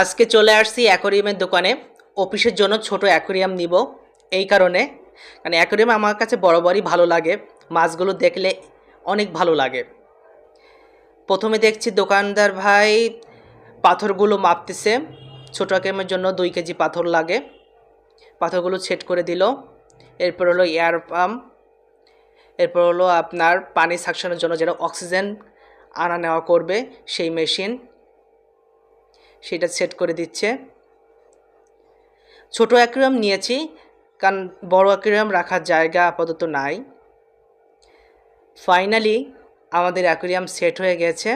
আজকে চলে আসছি অ্যাকোরিয়ামের দোকানে। অফিসের জন্য ছোট অ্যাকোরিয়াম নিব এই কারণে। কারণ অ্যাকোরিয়াম আমার কাছে বরাবরই ভালো লাগে। মাছগুলো দেখলে অনেক ভালো লাগে। প্রথমে দেখছি দোকানদার ভাই পাথরগুলো মাপতেছে। ছোট অ্যাকোরিয়ামের জন্য দুই কেজি পাথর লাগে। পাথরগুলো সেট করে দিল। এরপর হলো এয়ার পাম্প। এরপর হলো আপনার পানি সাকশনের জন্য যেটা অক্সিজেন আনা নেওয়া করবে সেই মেশিন। সেটা সেট করে দিচ্ছে। ছোট অ্যাকুরিয়াম নিয়েছি, কারণ বড় অ্যাকুরিয়াম রাখার জায়গা আপাতত নাই। ফাইনালি আমাদের অ্যাকুরিয়াম সেট হয়ে গেছে।